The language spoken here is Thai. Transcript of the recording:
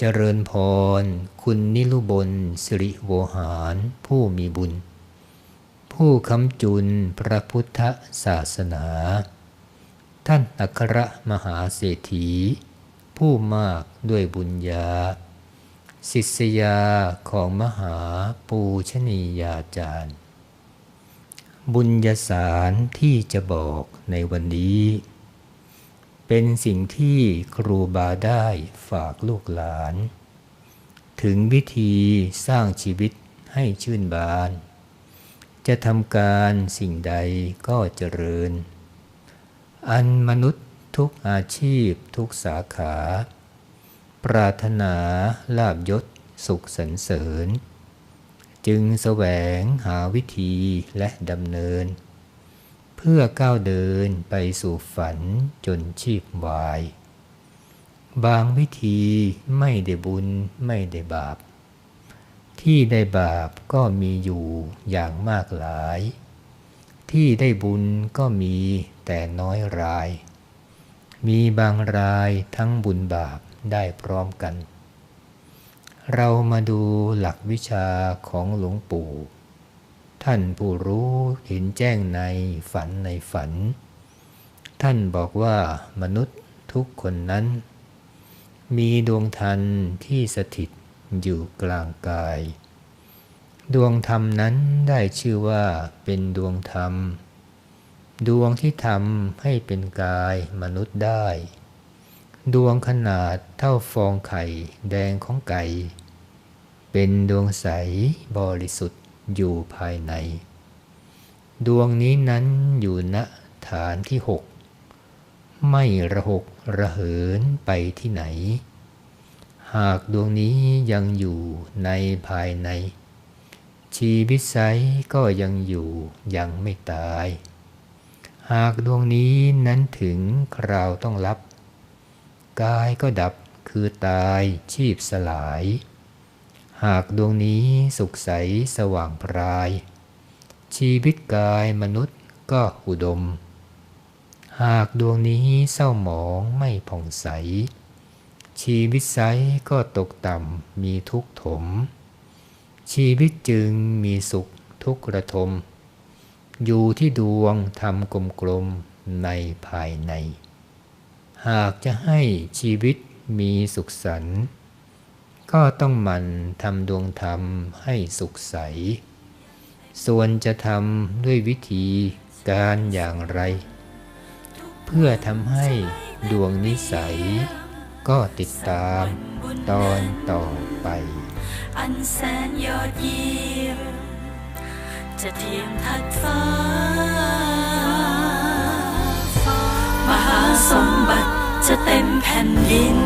เจริญพร คุณนิรุบลสิริโวหาร ผู้มีบุญ ผู้คำจุนพระพุทธศาสนา ท่านอัครมหาเศรษฐี ผู้มากด้วยบุญญา ศิษยาของมหาปูชนียาจารย์ บุญญาสารที่จะบอกในวันนี้ เป็นสิ่งที่ครูบาได้ฝากลูกหลาน ถึงวิธีสร้างชีวิตให้ชื่นบาน จะทำการสิ่งใดก็เจริญ อันมนุษย์ทุกอาชีพทุกสาขา ปรารถนาลาบยศสุขสรรเสริญ จึงแสวงหาวิธีและดำเนิน เพื่อก้าวเดินไปสู่ฝันจนชีพวาย บางวิธีไม่ได้บุญไม่ได้บาป ที่ได้บาปก็มีอยู่อย่างมากหลาย ที่ได้บุญก็มีแต่น้อยราย มีบางรายทั้งบุญบาปได้พร้อมกัน เรามาดูหลักวิชาของหลวงปู่ ท่านผู้รู้เห็นแจ้งในฝันในฝัน ท่านบอกว่ามนุษย์ทุกคนนั้น มีดวงธรรมที่สถิตอยู่กลางกาย ดวงธรรมนั้นได้ชื่อว่าเป็นดวงธรรม ดวงที่ทำให้เป็นกายมนุษย์ได้ ดวงขนาดเท่าฟองไข่แดงของไก่ เป็นดวงใสบริสุทธิ์ อยู่ภายใน ดวงนี้นั้นอยู่ณฐานที่หกไม่ระหกระเหินไปที่ไหน หากดวงนี้ยังอยู่ในภายใน ชีวิตไซก็ยังอยู่ยังไม่ตาย หากดวงนี้นั้นถึงคราวต้องรับ กายก็ดับคือตายชีพสลาย หากดวงนี้สุขใสสว่างพราย ชีวิตกายมนุษย์ก็อุดม หากดวงนี้เศร้าหมองไม่ผ่องใส ชีวิตไซก็ตกต่ำมีทุกข์ถม ชีวิตจึงมีสุขทุกระทม อยู่ที่ดวงทำกลมๆในภายใน หากจะให้ชีวิตมีสุขสันต์ ก็ต้องหมันทำดวงธรรมให้สุขใส ส่วนจะทำด้วยวิธีการอย่างไร เพื่อทำให้ดวงนิสัย ก็ติดตามตอนต่อไป อันแสนยอดเยี่ยมจะเทียมทัดฟ้า มหาสมบัติจะเต็มแผ่นดิน